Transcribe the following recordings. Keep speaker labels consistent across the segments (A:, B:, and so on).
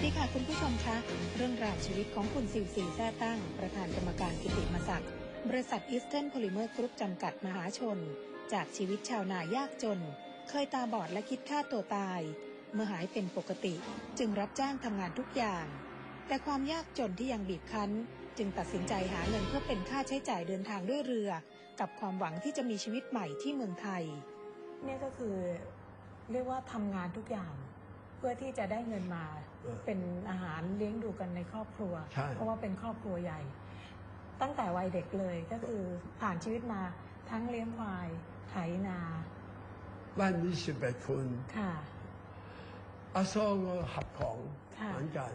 A: วัสดีค่ะคุณผู้ชมคะ เรื่องราวชีวิตของคุณสิวสีแท้ตั้ง ประธานกรรมการกิติมศักดิ์บริษัทอีสเทิร์นโพลิเมอร์กรุ๊ปจำกัดมหาชน จากชีวิตชาวนายากจน เคยตาบอดและคิดฆ่าตัวตาย เมื่อหายเป็นปกติ จึงรับจ้างทำงานทุกอย่าง แต่ความยากจนที่ยังบีบคั้น จึงตัดสินใจหาเงินเพื่อเป็นค่าใช้จ่ายเดินทางด้วยเรือ กับความหวังที่จะมีชีวิตใหม่ที่เมืองไทย เนี่ยก็คือเรียกว่าทำงานทุกอย่าง เพื่อที่จะได้เงินมา
B: เออ
A: เป็นอาหารเลี้ยงดูกันในครอบครัว
B: ใช่
A: เพราะว่าเป็นครอบครัวใหญ่ ตั้งแต่วัยเด็กเลยก็คือผ่านชีวิตมาทั้งเลี้ยงควายไถนา
B: บ้านมีสิบเอ็ดคน
A: ค่ะ
B: อาโซก็หับของ
A: ค่ะ
B: เหมือนกัน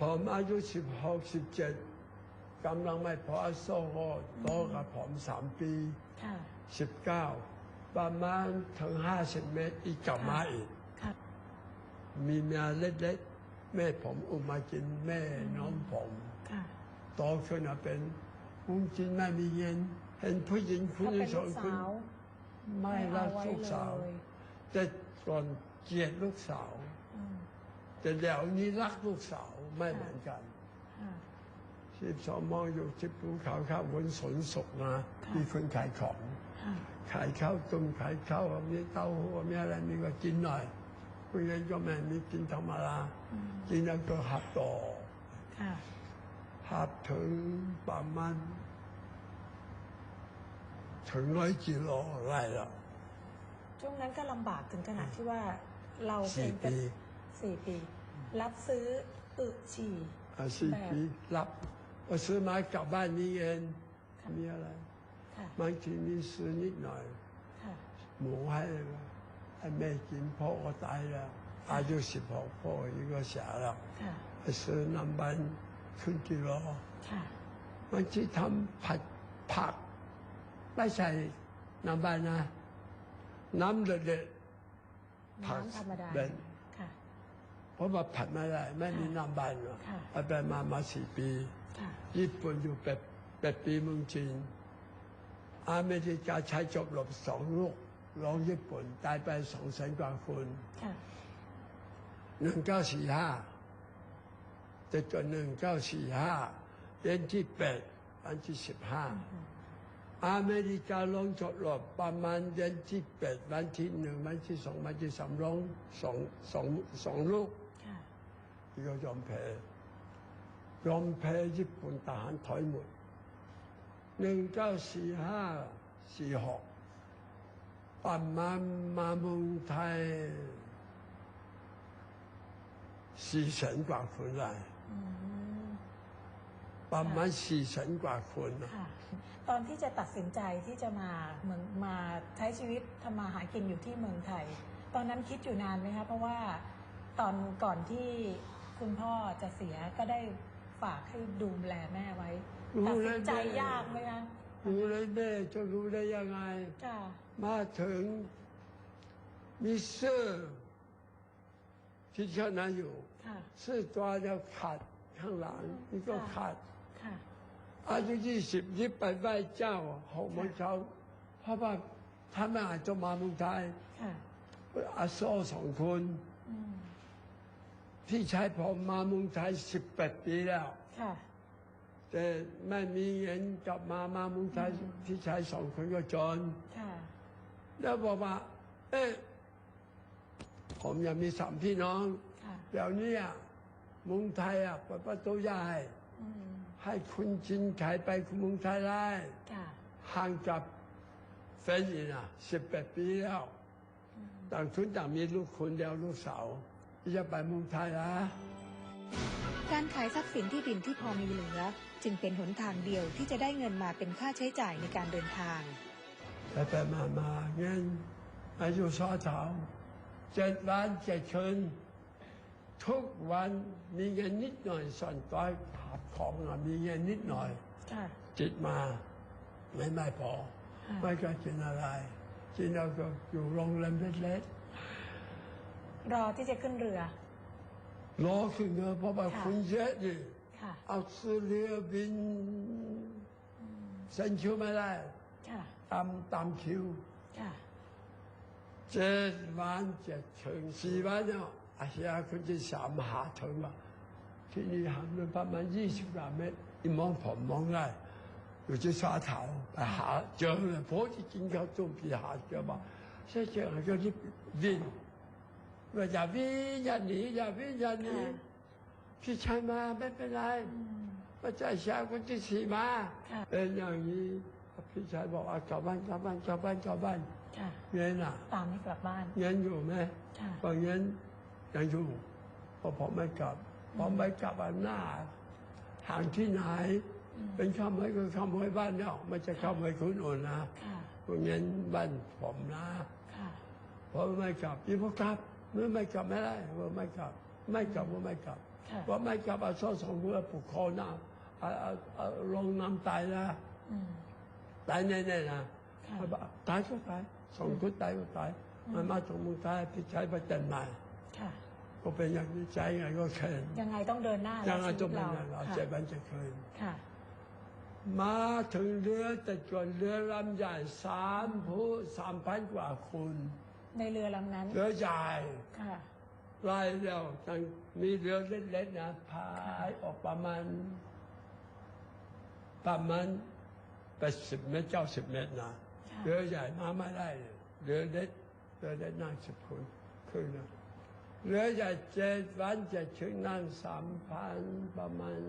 B: ผมอายุสิบหกสิบเจ็ดกำลังไม่พออาโซก็โตกับผมสามปี
A: ค่ะ
B: สิบเก้าประมาณถึงห้าสิบเมตรอีกกลับมาอีก
A: ค่ะ
B: มีเมียเล็กๆ แม่ผมอุ้มมากินแม่น้องผม
A: ค่ะ
B: โตขึ้นมาเป็นอุ้มกินไม่มีเงินเห็นผู้หญิงคุณ
A: ถ้าเป็น
B: ส
A: ลู
B: อกง
A: สา
B: คน
A: ว
B: ไม่รัก
A: เอาไว้
B: ลูกสาว
A: เลย
B: แต่ก่อนเกลียดลูกสาว
A: อืม
B: แต่เดี๋ยวนี้รักลูกสาวไม่เหมือนกัน
A: ค่ะ
B: สิบสองมองอยู่ที่ภูเขาข้าวบนสวนสุกนะ
A: ค่ะ
B: มีคนขายของ
A: ค่ะ
B: ขายข้าวต้มขายข้าวมีเต้าหู้มีอะไรมีก็กินหน่อยผู้ใหญ่ก็ไม่มีกินธรรมดา
A: อืม
B: กินแล้วก็หับต่อ
A: ค่ะ
B: หับถึงประมาณถึงร้อยกิโลได้แล้ว
A: ช่วงนั้นก็ลำบากถึงขนาดที่ว่าเรา
B: สี่
A: เองก็
B: ปี
A: สี่ปี รับซื้ออึฉี่
B: อะสี่
A: แบบ
B: ปีรับพอซื้อมากลับบ้านนี้เอง
A: ค่ะ
B: มีอะไร
A: ค่ะ
B: บางทีมีซื้อนิดหน่อย
A: ค่ะ
B: หมูให้ให้แม่กินพ่อก็ตายแล้ว อายุสิบหกพ่ออายุก็เสียแล้ว
A: ค่ะ
B: ไปซื้อน้ำบันครึ่งกิโล
A: ค่ะ
B: บางทีทำผัดผัก ไม่ใส่น้ำบันนะ น้ำเด็ดๆผัก
A: น้ำธรรมดา
B: เป็น
A: ค่ะ
B: เพราะว่าผัดไม่ได้ไม่มีน้ำบันหรอก
A: ค่ะ
B: เอาไปมามาสี่ปี
A: ค่ะ
B: ญี่ปุ่นอยู่แปดแปดปีเมืองจีนอเมริกาใช้จบหลบสองลูกลองญี่ปุ่นตายไปสองแสนกว่าคน
A: ค่ะ
B: หนึ่งเก้าสี่ห้าแต่จนหนึ่งเก้าสี่ห้าเดือนที่แปดวันที่สิบห้าอเมริกาลงจบหลบประมาณเดือนที่แปดวันที่หนึ่งวันที่สองวันที่สามลงสองสองสองลูก
A: ค่ะ
B: ที่เขายอมแพ้ยอมแพ้ญี่ปุ่นทหารถอยหมดหนึ่งเก้าสี่ห้าสี่หกประมาณมาเมืองไทย สี่แสนกว่าคนได้
A: อืม
B: ประมาณสี่แสนกว่าคนนะ
A: ค่ะตอนที่จะตัดสินใจที่จะมาเมืองมาใช้ชีวิตทำมาหากินอยู่ที่เมืองไทย ตอนนั้นคิดอยู่นานไหมคะเพราะว่าตอนก่อนที่คุณพ่อจะเสียก็ได้ฝากให้ดูแลแม่ไว้ตัดสินใจยากไหมคะ
B: รู้เลยแม่จะรู้ได้ยังไง
A: ค่ะ
B: มาถึงมีเสื้อ ที่เชนะอยู่
A: ค่ะ
B: เสื้อตัวเดียวขาดข้างหลังนี่ก็ขาด
A: ค่ะ
B: อายุยี่สิบยิบไปไหว้เจ้าหกโมงเช้าเพราะว่าถ้าไม่อาจจะมาเมืองไทย
A: ค่ะ
B: อาโซสองคน
A: อืม
B: พี่ชายผมมาเมืองไทยสิบแปดปีแล้ว
A: ค่ะ
B: แต่ไม่มีเงินกลับมามาเมืองไทยพี่ชายสองคนก็จน
A: ค่ะ
B: แล้วบอกว่า เอ๊ะ ผมยังมีสามพี่น้อง
A: ค่ะ
B: เดี๋ยวนี้อะเมืองไทยอะเปิดประตูใหญ่
A: อืม
B: ให้คุณจินขายไปคุณเมืองไทยได้
A: ค่ะ
B: ห่างกับแฟนอีกนะสิบแปดปีแล้วต่างทุนต่างมีลูกคนเดียวลูกสาวที่จะไปเมืองไทยนะ
A: การขายทรัพย์สินที่ดินที่พอมีเหลือ จึงเป็นหนทางเดียวที่จะได้เงินมาเป็นค่าใช้จ่ายในการเดินทาง
B: ไปไปมามาเงินอายุสอเถา เจ็ดวันเจ็ดคืนทุกวันมีเงินนิดหน่อยส่วนตัวหับของอะมีเงินนิดหน่อย
A: ค่ะ
B: จิตมาไม่ไม่พอ
A: ค่ะ
B: ไม่ก็กินอะไรกินแล้วก็อยู่โรงแรมเล็ก
A: รอที่จะขึ้นเรือ
B: ๆรอขึ้นเรือเพราะว่า
A: ค่ะ
B: คุณเยอะดิ
A: ค่ะ
B: เอาซื้อเรือบินเซ็นคิวไม่ได้
A: ค่ะ
B: ตามตามคิว
A: ค่ะ
B: เจ็ดวันเจ็ดถึงสี่วันเนี่ยอาเฮียคนที่สามหาถึงว่าที่นี่ห่างกันประมาณยี่สิบกว่าเมตรอีมองผมมองได้อยู่ที่沙頭ไปหาเจอเลยพอที่กินข้าวต้มพี่หาเจอบอกใช่เจอก็รีบวิ่งว่าอย่าวิ่งอย่าหนีอย่าวิ่ง อย่าหนี
A: ค่ะ
B: พี่ชายมาไม่เป็นไร
A: อืม
B: พระเจ้าชายคนที่สี่มา
A: ค่ะ
B: เป็นอย่างนี้พี่ชายบอกว่ากลับบ้านกลับบ้านกลับบ้านกลับบ้าน
A: ค่ะ
B: เงินอะ
A: ตามให้กลับบ้าน
B: เงินอยู่ไหม
A: ค่ะ
B: บางเงินยังอยู่เพราะผมไม่กลับผมไม่กลับอันหน้าห่างที่ไหน
A: อืม
B: เป็นขโมยก็ขโมยบ้านเราไม่จะขโมยคนอื่นนะ
A: ค่ะ
B: พวกเงินบ้านผมนะ
A: ค่ะ
B: ผมไม่กลับพี่พวกกลับเมื่อไม่กลับไม่ได้ว่าไม่กลับ ไม่กลับว่าไม่กลับ
A: ค่ะ
B: ว่าไม่กลับเอาซ่อสองเพื่อผูกคอหน้าเอาเอาเอาลงน้ำตายนะ
A: อืม
B: ตายแน่ๆนะ
A: ค่ะ
B: เขาบอก ตายก็ตายสองคนตายก็ตายมันมาถึงเมืองไทยพี่ชายประจันใหม่
A: ค่ะ
B: ก็เป็นอย่างนี้ใจไงก็เขิน
A: ยังไงต้องเดินหน้า
B: ยังไง
A: แล้ว
B: ต้อง
A: ชี
B: เป็น
A: วิต
B: อย่างเรา
A: ค่ะ
B: ใจบันจะเขิน
A: ค่ะ
B: มาถึงเรือแต่ก่อนเรือลำใหญ่สามผู้สามพันกว่าคน
A: ในเรือลำนั้น
B: เรือใหญ่
A: ค่ะ
B: ไล่เดียวตั้งมีเรือเล็กๆนะพายออกประมาณ ประมาณแปดสิบเมตรเก้าสิบเมตรนะ
A: ค่ะ
B: เรือใหญ่มาไม่ได้เลยเรือเล็กเรือเล็กนั่งสิบคนขึ้นนะเรือใหญ่เจ็ดวันจะถึงนั่งสามพันประมาณ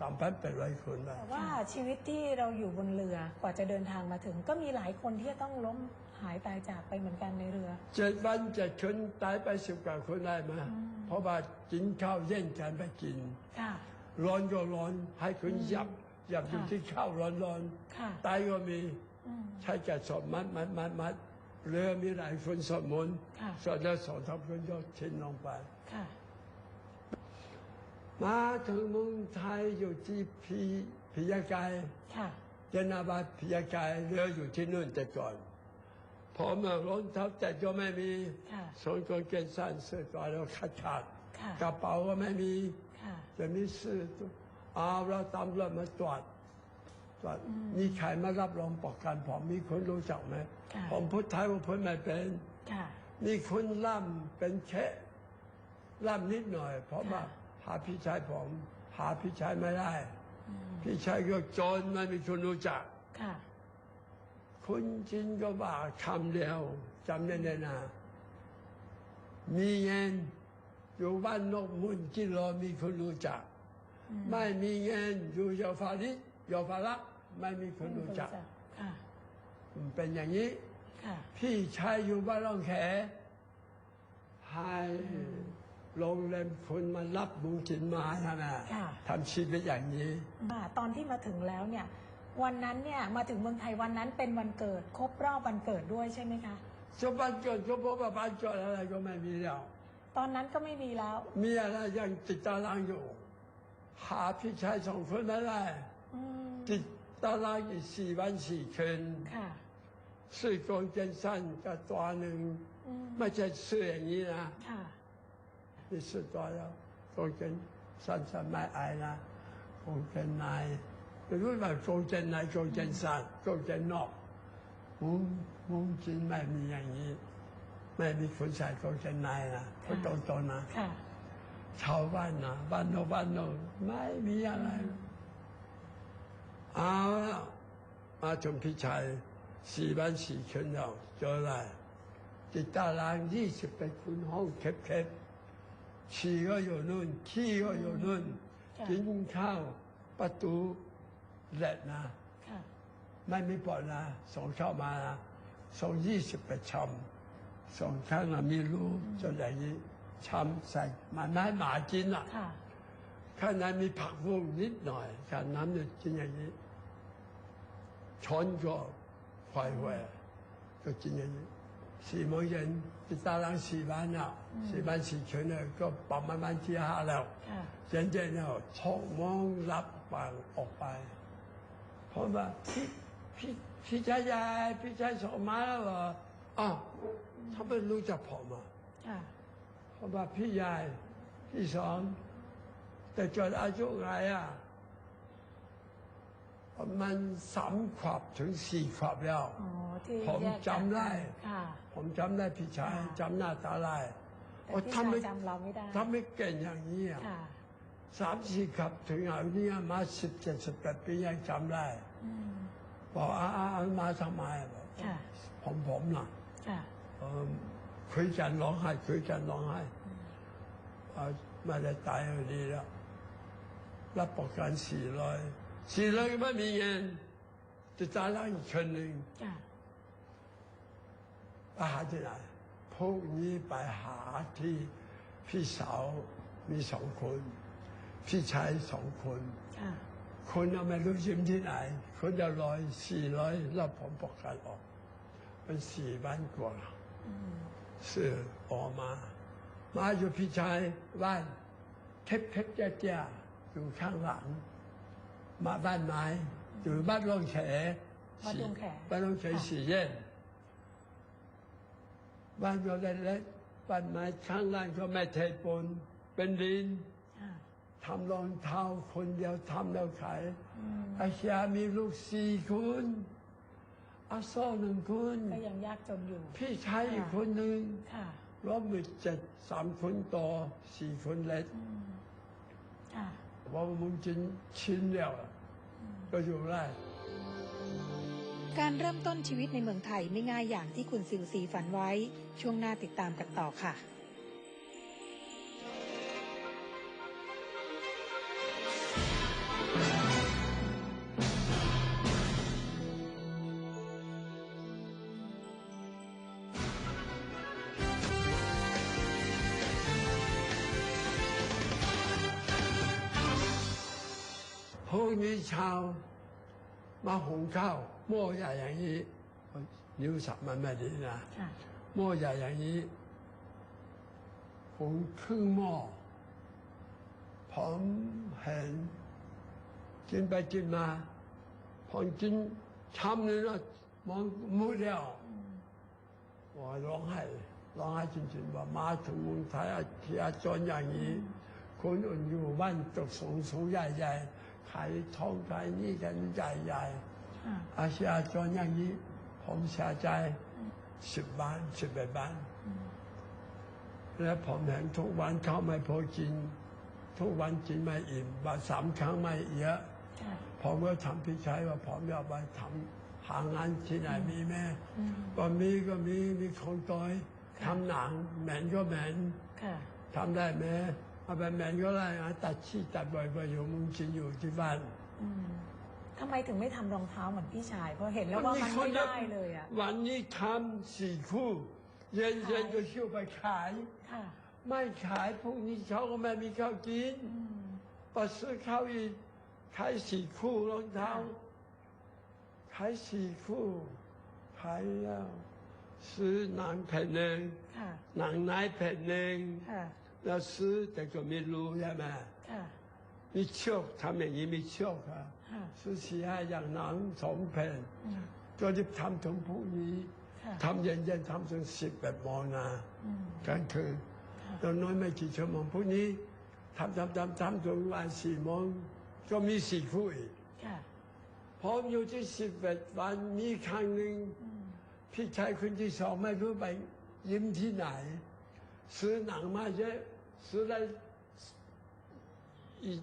B: สามพันแปดร้อยคนได้
A: แต่ว่าชีวิตที่เราอยู่บนเรือกว่าจะเดินทางมาถึง ก็มีหลายคนที่จะต้องล้มหายตายจากไปเหมือนกันในเรือ
B: เจ็ดวันจะถึงตายไปสิบกว่าคนได้ไหม
A: อืม
B: เพราะว่ากินข้าวเย็นกันไปกิน
A: ค่ะ
B: ร้อนก็ร้อนให้คนยับยับอยู่
A: ค่ะ
B: ที่ข้าวร้อนร้อน
A: ค่ะ
B: ตายก็มี
A: อืม
B: ใช้กระสอบมัดมัดมัดมัดเรือมีหลายคนสวดมนต์
A: ค่ะ
B: สวดแล้วสองสามคนก็ทิ้งลงไป
A: ค่ะ
B: มาถึงเมืองไทยอยู่ที่พีพิยากาย
A: ค่ะ
B: เจนาบาพิยากายเรืออยู่ที่นู่นแต่ก่อนพอมารองเท้าแต่ก็ไม่มี
A: ค่ะ
B: สองกางเกงสั้นเสื้อตัวแล้วขาดขาด
A: ค่ะ
B: กระเป๋าก็ไม่มี
A: ค่ะ
B: จะมีเสื้อตัวเอาเราตำรวจมาตรวจตร วจ
A: อืม
B: มีใครมารับรองประกันผมมีคนรู้จักไหม
A: ค่ะ
B: ผมพูดไทยว่าพูดไม่เป็น
A: ค่ะ
B: มีคนล่ำเป็นแค่ล่ำนิดหน่อย เพราะว่า
A: ค่ะ
B: หาพี่ชายผม หาพี่ชายไม่ได้
A: อืม
B: พี่ชายก็จนไม่มีคนรู้จัก
A: ค่ะ
B: คนจีนก็ว่าคำเดียวจำได้แน่นะมีเงินอยู่บ้านนอกมุนกิโลมีคนรู้จัก
A: อืม
B: ไม่มีเงินอยู่ยาฟาริยาฟารัก ไม่มีคนรู้จัก
A: ค่ะ
B: มันเป็นอย่างนี้
A: ค่ะ
B: พี่ชายอยู่บ้านรองแขให้โรงแรมคนมารับบุญกินมาใช่ไหม
A: ค่ะ
B: ทำชีวิตอย่างนี้
A: อ่าตอนที่มาถึงแล้วเนี่ย วันนั้นเนี่ยมาถึงเมืองไทยวันนั้นเป็นวันเกิด ครบรอบวันเกิดด้วยใช่ไหมคะ
B: สมบัติเกิดก็เพราะว่าบ้านเกิดอะไรก็ไม่มีแล้ว
A: ตอนนั้นก็ไม่มีแล้ว
B: มีอะไรยังติดตารางอยู่ หาพี่ชายสองคนไม่ได้
A: อืม
B: ติด ตารางอีกสี่วันสี่คืน
A: ค่ะ
B: ซื้อกางเกงสั้นกับตัวหนึ่ง
A: อืม
B: ไม่ใช่ซื้ออย่างนี้นะ
A: ค่ะ
B: นี่สุดตัวแล้วกางเกงสั้นสั้นไม่อายนะกางเกงในไม่รู้ว่ากางเกงในกางเกงสั้นกางเกงนอกมุงมุงจีนไม่มีอย่างนี้ ไม่มีคนใส่กางเกงในนะก็ตรงๆนะ
A: ค่ะ
B: ชาวบ้านนะบ้านโนบ้านโนไม่มีอะไร เอาละมาถึงพี่ชายสี่บ้านสี่คืนแล้วเจออะไรติดตารางยี่สิบเป็นคุณห้องแคบๆฉี่ก็อยู่นู่น ขี้ก็อยู่นู่น
A: ค่ะ
B: กินข้าวประตูเหล็กนะ
A: ค่ะ
B: ไม่มีปอดนะส่งเข้ามานะส่งยี่สิบไปชำส่งข้างละมีรูจนอย่างนี้ชำใส่มาไม้หมากินอะ
A: ค่ะ
B: ข้างในมีผักบุ้งนิดหน่อยข้างน้ำเนี่ยกินอย่างนี้ ช้อนก็ควายแหวก็กินอย่างนี้สี่โมงเย็นที่ตารางสี่วันอะสี่วันสี่คืนเนี่ยก็ประมาณวันที่ห้าแล้ว
A: ค่ะ
B: เย็นๆเนี่ยชกมองรับปางออกไปเพราะว่าพี่พี่พี่ชายใหญ่พี่ชายสองมาแล้วเหรออ้าวเขาไม่รู้จักผมอะ
A: ค่ะ
B: เพราะว่าพี่ใหญ่พี่สอง แต่เกิดอายุไงอะประมาณสามขวบถึงสี่ขวบแล้ว
A: อ๋อที่
B: ผม
A: แยกจาก
B: จำได้
A: ค่ะ
B: ผมจำได้พี่ชาย
A: ค่ะ
B: จำหน้าตาได้โอ้
A: พี่
B: ทำไม
A: ชายจำเราไม่ได้
B: ถ้าไม่เก่งอย่างนี้อะ
A: ค่ะ
B: สามสี่ขับถึงเอาเนี่ยมาสิบเจ็ดสิบแปดปียังจำได้
A: อืม
B: บอกอาอาอามาทำไมบอก
A: ค่ะ
B: ผมผมน่ะ
A: ค่ะ
B: เออคุยกันร้องไห้คุยกันร้องไห้เอาไม่ได้ตายก็ดีแล้ว รับประกันสี่ร้อยสี่ร้อยไม่มีเงินจะจ่ายแล้วอีกคนหนึ่ง
A: ค่ะ
B: ไปหาที่ไหนพวกนี้ไปหาที่พี่สาวมีสองคน พี่ชายสองคน
A: ค่ะ
B: คนเอาไม่รู้ยืมที่ไหน คนจะร้อยสี่ร้อยรับผมประกันออกเป็นสี่บ้านกว่า
A: อืม
B: ซื้อออกมา มาอยู่พี่ชายบ้านเทปเทปเจ้าเจ้า อยู่ข้างหลัง มาบ้านไม้อยู่บ้านลงแข
A: บ้านดงแข
B: บ้านลงแข
A: ค่ะ
B: สี่แยกบ้านก็เล็กๆบ้านไม้ข้างล่างก็ไม่เทปูนเป็นดิน
A: ค่ะ
B: ทำรองเท้าคนเดียวทำแล้วขาย
A: อืม
B: อาชามีลูกสี่คนอาโซ่หนึ่งคน
A: ก็ยังยากจนอยู่
B: พี่ชายอีกคนหนึ่ง
A: ค่ะ
B: รวมเป็นเจ็ดสามคนต่อสี่คนเล็ก
A: อืมค่ะ
B: เพราะมึงจินชินแล้วอะก็อยู่ได้
A: การเริ่มต้นชีวิตในเมืองไทยไม่ง่ายอย่างที่คุณซิวซีฝันไว้ ช่วงหน้าติดตามกันต่อค่ะ
B: พวกนี้ชาวมาหุงข้าวหม้อใหญ่อย่างนี้ นิ้วสับมันไม่ดีนะ
A: ค่ะ
B: หม้อใหญ่อย่างนี้หุงครึ่งหม้อผมเห็นกินไปกินมาผมกินช้ำเลยนะมองมุดแล้วว่าร้องไห้ร้องไห้จริงๆว่ามาถึงเมืองไทยที่อาจรอย่างนี้คนอื่นอยู่บ้านตกสูงสูงใหญ่ๆ ขายทองขายนี่กันใหญ่ๆ
A: ค่ะ
B: อาชีอาจรอย่างนี้ ผมเสียใจสิบบ้านสิบเอ็ดบ้าน
A: อืม
B: และผมเห็นทุกวันข้าวไม่พอกิน ทุกวันกินไม่อิ่มบาสามครั้งไม่เยอะ
A: ค่ะ
B: ผมก็ทำพี่ชายว่าผมอยากไปทำหางานที่ไหนมีแม่
A: อืม
B: ก็มีก็มีมีคนต่อยทำหนังแหมนก็แหมน
A: ค่ะ
B: ทำได้ไหม เอาไปแหมนก็ได้นะตัดชี้ตัดบ่อยๆอยู่มึงกินอยู่ที่บ้าน
A: อืมทำไมถึงไม่ทำรองเท้าเหมือนพี่ชายเพราะเห็นแล้วว่ามันไม่ได้เลยอะ
B: วันนี้ทำสี่คู่ เย็นเย็นก็คิ้วไปขาย
A: ค่ะ
B: ไม่ขายพวกนี้เขาก็ไม่มีข้าวกิน
A: อืม
B: ไปซื้อข้าวอีกขายสี่คู่รองเท้าขายสี่คู่ขายแล้ว ซื้อหนังแผ่นหนึ่ง
A: ค่ะ
B: หนังนายแผ่นหนึ่ง
A: ค่ะ
B: แล้วซื้อแต่ก็ไม่รู้ใช่ไหม
A: ค่ะ
B: มีเชือกทำอย่างนี้มีเชือกครับ
A: ค่ะ
B: ซื้อสี่ห้าอย่างหนังสองแผ่น
A: อืม
B: ก็จะทำถึงพรุ่งนี้
A: ค่ะ
B: ทำเย็นๆทำถึงสิบแปดโมงนะ
A: อืม
B: กลางคืน
A: ค่ะ
B: เราน้อยไม่กี่ชั่วโมงพรุ่งนี้ทำทำทำทำจนวันสี่โมงก็มีสี่คู่อีก
A: ค่ะ
B: พร้อมอยู่ที่สิบแปดวันมีครั้งหนึ่ง
A: อืม
B: พี่ชายคนที่สองไม่รู้ไปยิ้มที่ไหน ซื้อหนังมาเยอะ ซื้อได้อีก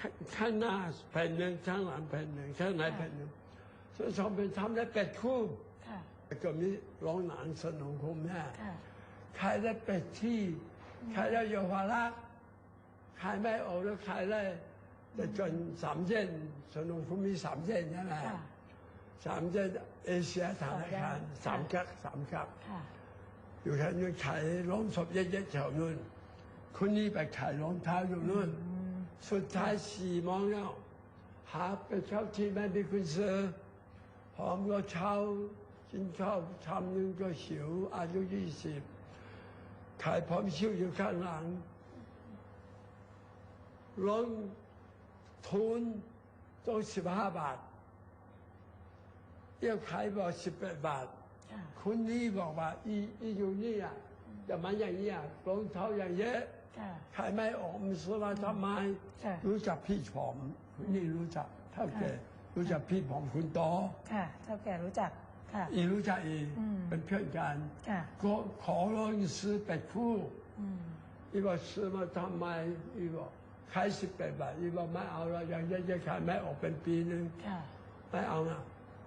B: ข้างข้างหน้าแผ่นหนึ่งข้างหลังแผ่นหนึ่งข้างในแผ่นหนึ่งซื้อสองเป็นทำได้แปดคู่
A: ค่ะ
B: แล้วก็มีร้องหนังสนุกคุ้มแม่
A: ค่ะ
B: ขายได้เป็ดที่ขายได้เยาวราชขายไม่ออกแล้วขายได้แต่จนสามเยนสนุกคุ้มมีสามเยนใช่ไหม
A: ค่ะ
B: สามเยนเอเชียธนาคารสามกักสามกัก
A: ค่ะ
B: อยู่แค่นู้นขายร้องศพเยอะๆแถวนู้นคนนี้ไปขายรองเท้าอยู่นู้นสุดท้ายสี่โมงแล้วหาไปเข้าที่ไม่มีคุณเซื้อหอมก็เช้ากินข้าวชามนึงก็หิวอายุยี่สิบขายพร้อมชิวอยู่ข้างหลังลงทุนต้องสิบห้าบาทเอี่ยวขายบอกสิบแปดบาท
A: ค่ะ
B: คนนี้บอกว่า อีอีอยู่นี่อะแต่มันอย่างนี้อะรองเท้าอย่างเยอะ
A: ค่ะ
B: ขายไม่ออกมันซื้อมาทำไม
A: ค่ะ
B: รู้จักพี่ผมคนนี่รู้จักเท่าแก่รู้จักพี่ผมคุณโตอ
A: ค่ะเท่าแก่รู้จักค่ะ
B: อีรู้จักอี
A: อืม
B: เป็นเพื่อนกัน
A: ค่ะ
B: ก็ขอร้องซื้อเป็ดคู่
A: อืม
B: อีบอกซื้อมาทำไมอีบอกขายสิบแปดบาทอีบอกไม่เอาเราอย่างจะขายไม่ออกเป็นปีหนึ่ง
A: ค่ะ
B: ไม่เอานะ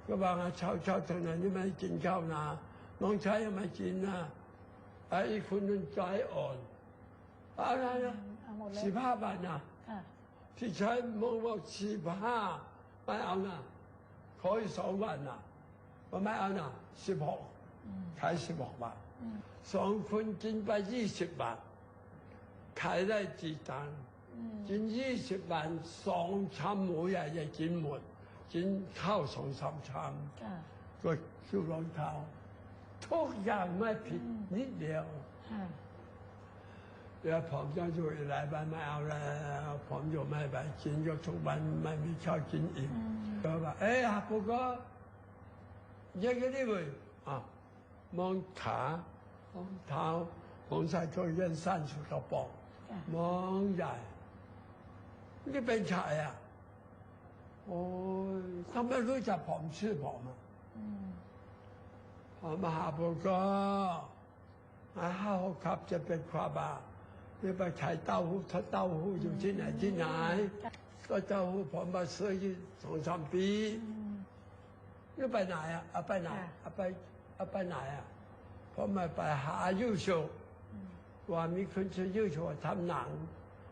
B: ก็บอกว่าเช้าเช้าเท่านั้นนี่ไม่กินข้าวนะน้องชายยังไม่กินนะไอ้อีกคนนึงใจอ่อนเอาอะไรนะ
A: เอาหมดเลย
B: สิบห้าบาทนะ
A: ค่ะ
B: พี่ชายมองว่าสิบห้าไม่เอานะขออีกสองบาทนะว่าไม่เอานะสิบหก
A: อืม
B: ขายสิบหกบาท
A: อืม
B: สองคนกินไปยี่สิบบาทขายได้กี่ตังค์
A: อืม
B: กินยี่สิบบาทสองชามหมูใหญ่จะกินหมด กินข้าวสองสามชาม
A: ค่ะ
B: ก็คิวรองเท้าทุกอย่างไม่ผิด
A: อืม
B: นิดเดียว
A: ค่ะ
B: เดี๋ยวผมจะอยู่อีกหลายวันไม่เอาแล้วผมอยู่ไม่ไปกินก็ทุกวันไม่มีข้าวกินอีก
A: อืม
B: ก็ว่าเอ้ยฮะปุ๊กก็ยังไงดีเว้ยอะมองขามองเท้าผมใส่ก็เย็นสั้นสุดกระป๋อง
A: ค่ะ
B: มองใหญ่นี่เป็นชายอะ โอ้ยเขาไม่รู้จักผมชื่อผมอะ
A: อืม
B: ผมมาหาผมก็มาห้าหกครับจะเป็นความบานี่ไปขายเต้าหู้ถ้าเต้าหู้อยู่ที่ไหนที่ไหน ก็เต้าหู้ผมมาซื้ออยู่สองสามปี
A: อืม
B: นี่ไปไหนอะเอาไปไหน
A: ค่ะ
B: เอาไปเอาไปไหนอะผมมาไปหายุโช
A: อืม
B: ว่ามีคนชื่อยุโชทำหนัง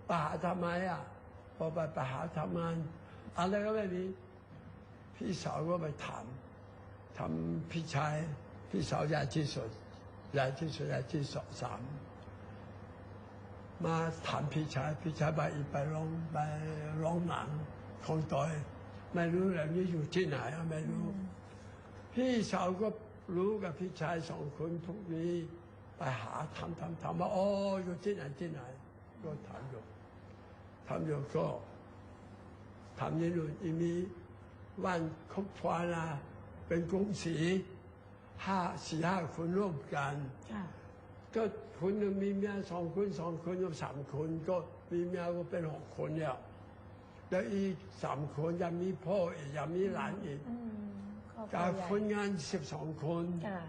B: ไปหาทำไมอะพอไปไปหาทำงาน อะไรก็ไม่มีพี่สาวก็ไปถามทำพี่ชายพี่สาวใหญ่ที่สุดใหญ่ที่สุดใหญ่ที่สองสามมาถามพี่ชายพี่ชายไปอีไปร้องไปร้องหนังของต่อยไม่รู้แล้วนี่อยู่ที่ไหนอะไม่รู้ พี่สาวก็รู้กับพี่ชายสองคนทุกนี้ไปหาทำทำทำว่าอ๋ออยู่ที่ไหนที่ไหน ก็ทำอยู่ทำอยู่ก็ ทำนี่นู่นอีมีวันคบฟานาเป็นกรุงศรีห้าสี่ห้าคนร่วมกัน
A: ค่ะ
B: ก็คนหนึ่งมีเมียสองคนสองคนก็สามคนก็มีเมียก็เป็นหกคนเนี่ยแล้วอีกสามคนยังมีพ่ออีกยังมีหลานอีก
A: อืมครอบครั
B: จาก
A: วใหญ่
B: คนงานสิบสองคน
A: ค่ะ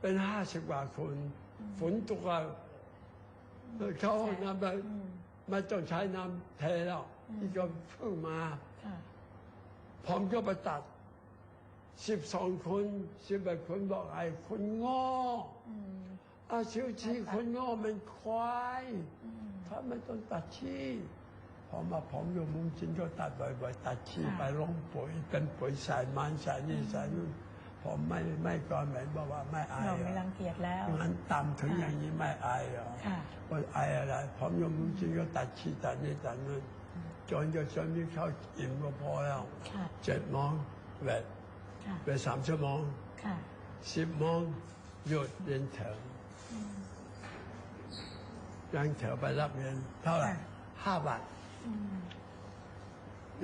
B: เป็นห้าสิบกว่าคน ฝนตกอะเข้าห้องน้ำไป
A: อืม
B: ไม่ต้องใช้น้ำเทแล้ว
A: อืม
B: นี่ก็เพิ่งมา
A: ค่ะ
B: ผมก็ไปตัดสิบสองคนสิบเอ็ดคนบอกไอ้คนโง้อ
A: อืม
B: อาชิวชีคนโง้อมันควาย
A: อืม
B: ถ้าไม่ต้องตัดชี้พอมาผมอยู่มุงจินก็ตัดบ่อยๆตัดชี้
A: ค่ะ
B: ไปลงปุ๋ยเป็นปุ๋ยใส่มันใส่นี่ใส่นู่นผมไม่ไม่ก่อนเหม็นบอกว่าไม่อาย
A: เรา
B: เหร
A: ไม่
B: อ
A: รังเกียจแล้ว
B: งั้นต่ำถึงอย่างนี้ไม่อายเหรอ
A: ค่ะ
B: ว่าอายอะไรผมอยู่มุงจินก็ตัดชี้ตัดนี่ตัดนู่น จนจะจนมีข้าวอิ่มก็พอแล้ว
A: ค่ะ
B: เจ็ดโมงเวท
A: ค่ะ
B: เวทสามชั่วโมง
A: ค่ะ
B: สิบโมงหยุดเรียนแถว
A: อืม
B: ยังแถวไปรับเงินเท่าไหร่
A: ค่ะ
B: ห้าบาท
A: อืม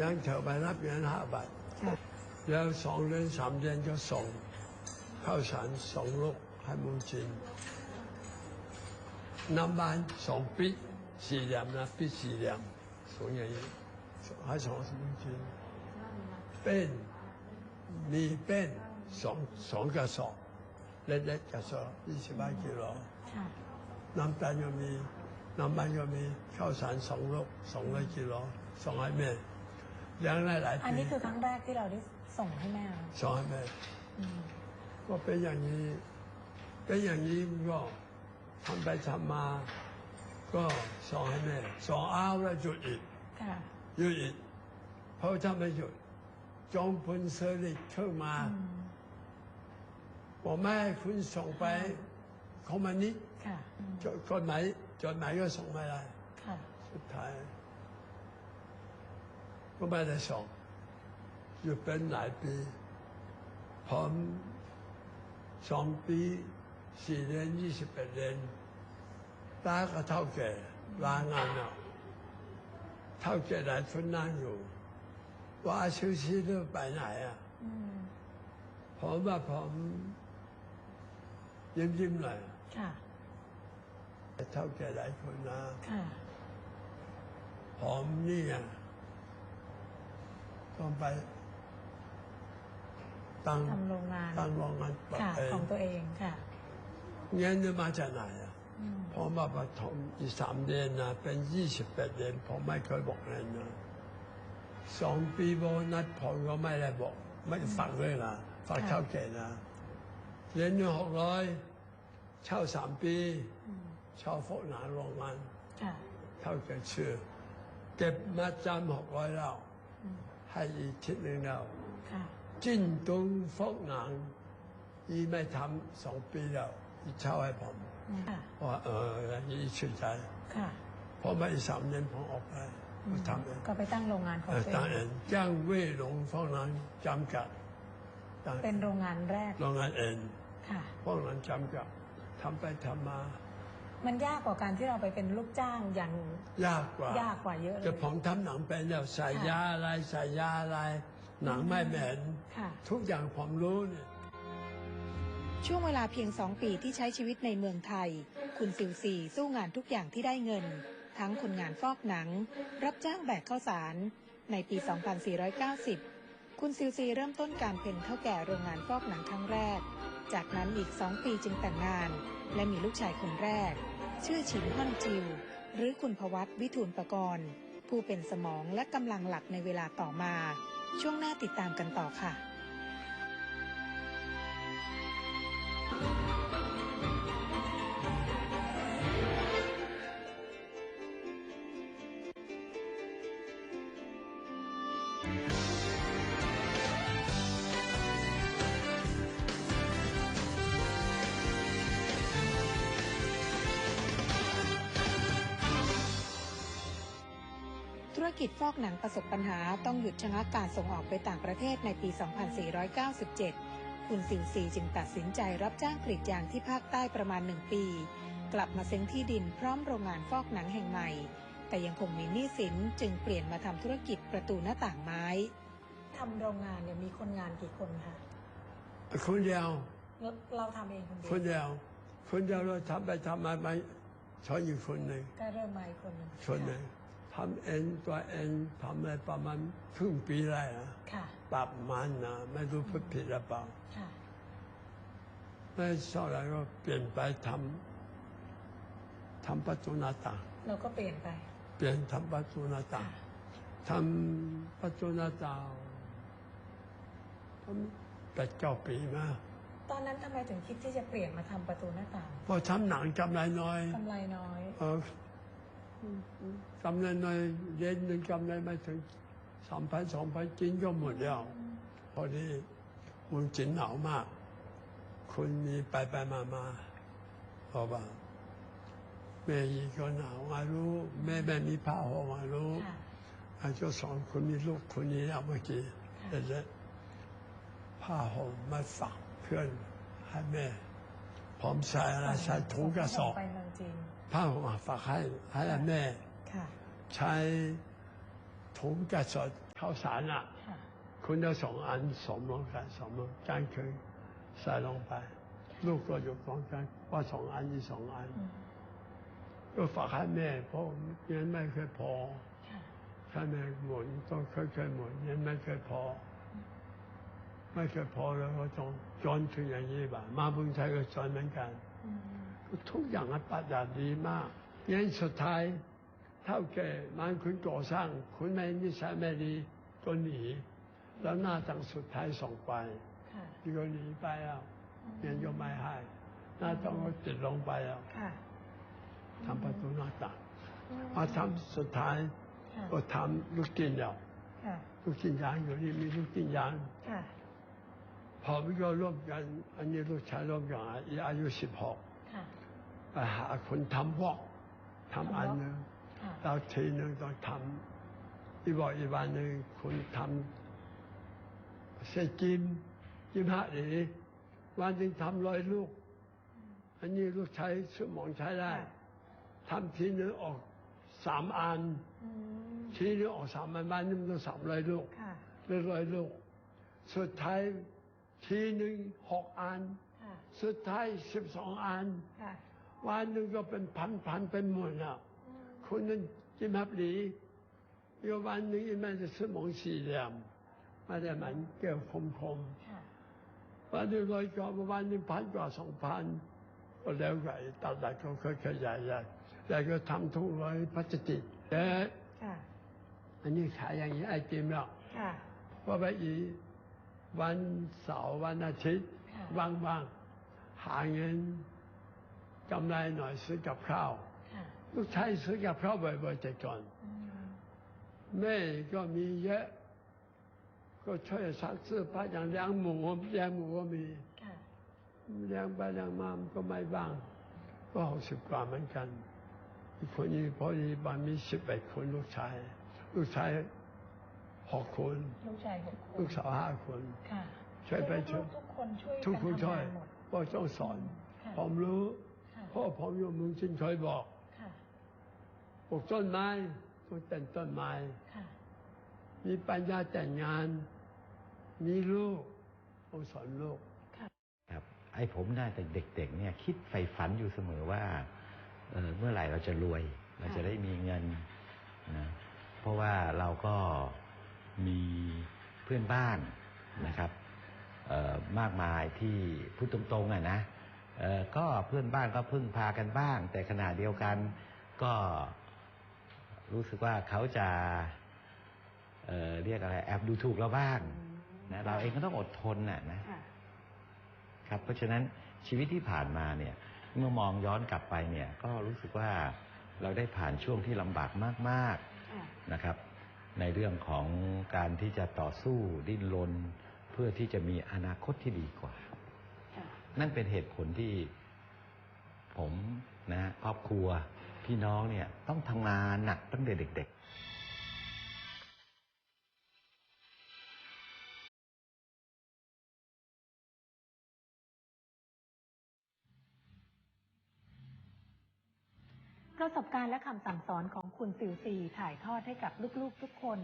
B: ยังแถวไปรับเงินห้าบาท
A: ค่ะ
B: แล้วสองเดือนสามเดือนก็ส่งข้าวสารสองลูกให้มุงจินน้ำบานสองปิดสี่เหลี่ยมนะปิดสี่เหลี่ยม ส่งอย่างนี้ให้สองมุงจินเป็นมีเป็นสองสองกระสอบเล็กๆกระสอบยี่สิบห้ากิโลน้ำตาลก็มีน้ำมันก็มีข้าวสารสองลูกสองร้อยกิโลสองให้แม่เลี้ยงได้หลาย
A: อันนี้คือครั้งแรกที่เราได้ส่งให้แม่เหรอ
B: สองให้แม่
A: อืม
B: ก็เป็นอย่างนี้เป็นอย่างนี้ก็ทำไปทำมา ก็สองให้แม่สองอ้าวแล้วหยุดอีก
A: ค่ะ
B: หยุดอีกเพราะถ้าไม่หยุดจอมพลเซอร์ลิกเข้ามา
A: อืม
B: บอกไม่ให้คุณส่งไปคอมมานิสต์
A: ค่ะอืม
B: จดจดหมายจดหมายก็ส่งไม่ได้
A: ค่ะ
B: สุดท้าย ก็ไม่ได้ส่งอยู่เป็นหลายปีผมสองปีสี่เดือนยี่สิบเอ็ดเดือน ตาก็เท่าแก่ลางานเอาเท่าแก่หลายคนนั่งอยู่ ว่าชิวชีเลือกไปไหนอะ
A: อืม
B: ผมว่าผมยิ้มยิ้มๆหน่อย
A: ค่ะ
B: เท่าแก่หลายคนนะ
A: ค่ะ
B: ผมนี่ไงต้องไปตั้ง
A: ทำโรงงาน
B: ตั้งโรงงานปรับ
A: ค่ะ
B: เอง
A: ของตัวเองค่ะ
B: เงินจะมาจากไหนอะ
A: อืม
B: ผมมาปฐมอีกสามเดือนนะเป็นยี่สิบแปดเดือนผมไม่เคยบอกเลยนะสองปีโบนัสผมก็ไม่ได้บอก ไม่ได้ฝักเลยนะฝัก
A: ค่ะ
B: เท่าแก่นะเรียนหนึ่งหกร้อยเช่าสามปี
A: อืม
B: เช่าโฟกหนาโรงงาน
A: ค่ะ
B: เท่าแก่ชื่อ เก็บมาจำหกร้อยแล้ว
A: อืม
B: ให้อีกทิศหนึ่งแล้ว
A: ค่ะ
B: จิ้นตรงโฟกหนังอีไม่ทำสองปีแล้วอีเช่าให้ผม
A: ค่ะ
B: ว่าเอออย่างนี้ชื่อใจ
A: ค่ะ
B: พอมาอีกสามเดือนผมออกไปมาทำเอง
A: ก็ไปตั้งโรงงานของ
B: เออ
A: ตัว
B: ตั้ง
A: เอ
B: เองงจ้างเว่ยหลงฟองนั้นจำกัดตั้ง
A: เป็นโรงงานแรก
B: โรงงานเอง
A: ค่ะ
B: ฟองนั้นจำกัดทำไปทำมา
A: มันยากกว่าการที่เราไปเป็นลูกจ้างอย่าง
B: ยากกว่ายา
A: กกว่าเยอะเลย
B: จะผมทำหนังเป็นแล้วใส่
A: ค่ะ
B: ยาอะไรใส่ยาอะไร หนังไม่เหม็น
A: ค่ะ
B: ทุกอย่างผมรู้เนี่ย
A: ช่วงเวลาเพียงสองปีที่ใช้ชีวิตในเมืองไทย คุณซิวซีสู้งานทุกอย่างที่ได้เงิน ทั้งคนงานฟอกหนัง รับจ้างแบกข้าวสาร ในปี 2490 คุณซิวซีเริ่มต้นการเป็นเท่าแก่โรงงานฟอกหนังครั้งแรก จากนั้นอีกสองปีจึงแต่งงาน และมีลูกชายคนแรก ชื่อฉินฮ่อนจิว หรือคุณพวัตวิทูลประกรณ์ ผู้เป็นสมองและกำลังหลักในเวลาต่อมา ช่วงหน้าติดตามกันต่อค่ะ ธุรกิจฟอกหนังประสบปัญหาต้องหยุดชะงักการส่งออกไปต่างประเทศในปี 2497 คุณสิวซีจึงตัดสินใจรับจ้างกรีดยางที่ภาคใต้ประมาณหนึ่งปี กลับมาเซ้งที่ดินพร้อมโรงงานฟอกหนังแห่งใหม่ แต่ยังคงมีหนี้สินจึงเปลี่ยนมาทำธุรกิจประตูหน้าต่างไม้ทำโรงงานเนี่ยมีคนงานกี่คนคะ
B: คนเดียว
A: เราทำเองคนเดี
B: คนเดียวคนเดียวเราทำไปทำมาไม่ชอยอยู่คนหนึ่ง
A: ก็เริ่มมาอีกคนหนึ่ง
B: คนหนึ่ง ทำเองตัวเองทำอะไรประมาณครึ่งปีได้นะ
A: ค่ะ
B: ปรับมันนะไม่รู้พูดผิดหรือเปล่า
A: ค่ะ
B: ไม่ชอบอะไรก็เปลี่ยนไปทำทำประตูหน้าต่าง
A: เราก็เปลี่ยนไป
B: เปลี่ยนทำประตูหน้าต่าง
A: ค่ะ
B: ทำประตูหน้าต่างทำแปดเก้าปีมา
A: ตอนนั้นทำไมถึงคิดที่จะเปลี่ยนมาทำประตูหน้าต่าง
B: พอทำหนังกำไรน้อย
A: กำไรน้อย
B: เออ กำไรน้อยเย็นหนึ่งกำไรไม่ถึงสามพันสองพันกินก็หมดแล้ว พอดีมืองจีนหนาวมากคนมีไปไปมามาเพราะว่าแม่ยีก็หนาวมารู้ แม่ไม่มีผ้าห่มมารู้อาจจะสอนคนมีลูกคนนี้เอาเมื่อกี้
A: ค่ะ
B: เสร็จผ้าห่มมาฝากเพื่อนให้แม่พร้อมใส่อะไรใส่ถุงกระสอบ
A: ไปเมืองจีน
B: ผ้าห่มมาฝากให้ให้แม่
A: ค่ะ
B: ใช้ถุงกระสอบข้าวสารอะ
A: ค่ะ
B: คุณจะสองอันสมลงกันสมลงจานคืนใส่ลงไป ลูกก็อยู่ตรงกันว่าสองอันนี่สองอัน
A: อืม
B: ก็ฝากให้แม่เพราะเงินไม่เคยพอ
A: ค่ะ
B: ถ้าแม่หมุนต้องเคยเคยๆหมุนเงินไม่เคยพอ ไม่เคยพอแล้วก็ต้องจนถึงอย่างนี้บ่ามาเมืองไทยก็จนเหมือนกัน
A: อืม
B: ทุกอย่างมันประหยัดดีมากยันสุดท้ายเท่าแก่มันคุณก่อสร้าง คุณไม่นิสัยไม่ดีก็หนีแล้วหน้าตั้งสุดท้ายส่งไป
A: ค่ะ
B: ที่ก็หนีไปแล้วเงินก็ไม่ให้หน้าต้องก็ติดลงไปแล้ว
A: ค่ะ
B: ทำประตูหน้าต่างมาทำสุดท้าย
A: ค่ะ
B: ก็ทำลูกกินแล้ว
A: ค่ะ
B: ลูกกินยางอยู่นี่มีลูกกินยาง
A: ค่ะ
B: พอวิก็ร่วมกัน อันนี้ลูกชายร่วมกันอายุสิบหก
A: ค่ะ
B: ไปหาคนทำวอกทำอันหนึ่ง
A: ค่ะ
B: แล้วทีหนึ่งต้องทำอีกบอกอีกวันหนึ่งคุณทำเสจิมจิมหะดีวันหนึ่งทำร้อยลูก อันนี้ลูกใช้สมองใช้ได้ทำทีหนึงออกสามอัน
A: อืม
B: ทีหนึงออกสามอันวันหนึงต้องสามร้อยลูก
A: ค่ะ
B: หรือร้อยลูก สุดท้ายทีหนึ่งหกอัน
A: ค่ะ
B: สุดท้ายสิบสองอัน
A: ค่ะ
B: วันหนึ่งก็เป็นพันพันๆเป็นหมื่นอะ
A: อืม
B: คนนั้นจิมับหลีอีกวันหนึ่งอีมันจะสมองสี่เหลี่ยมมาแต่มันเกี่ยวคมคม
A: ค่ะ
B: ๆวันหนึ่งร้อยกว่าวันหนึ่งพันกว่าสองพันก็แล้วไก่ตัดได้ก็ค่อยๆใหญ่ใหญ่ใหญ่ก็ทำทุกร้อยพลาสติกแต่
A: ค่ะ
B: อันนี้ขายอย่างนี้ไอติมแล้ว
A: ค่ะ
B: เพราะว่าอีวันเสาร์วันอาทิตย์
A: ค่ะ
B: ว่างๆหาเงิน กำไรหน่อยซื้อกับข้าว
A: ค่ะ
B: ลูกชายซื้อกับข้าวบ่อยๆแต่ก่อน
A: อืม
B: แม่ก็มีเยอะ ก็ช่วยซักเสื้อผ้าอย่างเลี้ยงหมูเลี้ยงหมูก็มี
A: ค่ะ
B: เลี้ยงไปเลี้ยงมามันก็ไม่บ้าง ก็หกสิบกว่าเหมือนกันอีกคนนี้พอดีบ้านมีสิบเอ็ดคนลูกชาย ลูกชายหกคน
A: ลูกชายหกคน
B: ลูกสาวห้าคน
A: ค่ะ
B: ช่วยไปช่วย
A: ทุกคนช่วย
B: ทุกคนช่วย
A: ทำงาหมด
B: ก็ต้องสอน
A: ค่ะ
B: ผมรู้
A: ค่ะ
B: เพราะผมอยู่เมืองจีนเคยบอก
A: ค่ะ
B: ปลูกต้นไม้ต้องแต่งต้นไม้
A: ค่ะ
B: มีปัญญาแต่งงาน มีลูกต้องสอนลูก
C: ครับไอ้ผมน่าแต่เด็ก ๆ เนี่ย คิดใฝ่ฝันอยู่เสมอว่าเออเมื่อไหร่เราจะรวย เราจะได้มีเงินนะเพราะว่าเราก็มีเพื่อนบ้านนะครับเอ่อมากมายที่พูดตรงๆอะนะเอ่อ ก็เพื่อนบ้านก็พึ่งพากันบ้าง แต่ขณะเดียวกันก็รู้สึกว่าเขาจะเอ่อเรียกอะไร แอบดูถูกเราบ้างนะเราเองก็ต้องอดทนน่ะนะ
A: ค่ะ
C: ครับ เพราะฉะนั้นชีวิตที่ผ่านมาเนี่ย เมื่อมองย้อนกลับไปเนี่ย ก็รู้สึกว่าเราได้ผ่านช่วงที่ลำบากมาก
A: ค่ะ
C: ๆนะครับ ในเรื่องของการที่จะต่อสู้ดิ้นรนเพื่อที่จะมีอนาคตที่ดีกว่า
A: ค่ะ
C: นั่นเป็นเหตุผลที่ผมนะครอบครัวพี่น้องเนี่ยต้องทำงานหนักตั้งแต่เด็ก ๆ
A: ประสบการณ์และคำสั่งสอนของคุณสิวซีถ่ายทอดให้กับลูกๆทุกคน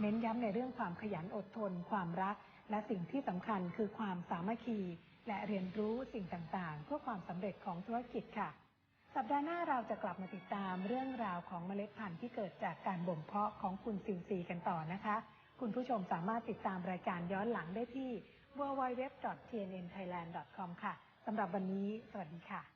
A: เน้นย้ำในเรื่องความขยันอดทน ความรัก และสิ่งที่สำคัญคือความสามัคคี และเรียนรู้สิ่งต่างๆ เพื่อความสำเร็จของธุรกิจค่ะ สัปดาห์หน้าเราจะกลับมาติดตามเรื่องราวของเมล็ดพันธุ์ที่เกิดจากการบ่มเพาะของคุณซิลซีกันต่อนะคะ คุณผู้ชมสามารถติดตามรายการย้อนหลังได้ที่ www.tnnthailand.com ค่ะสำหรับวันนี้ สวัสดีค่ะ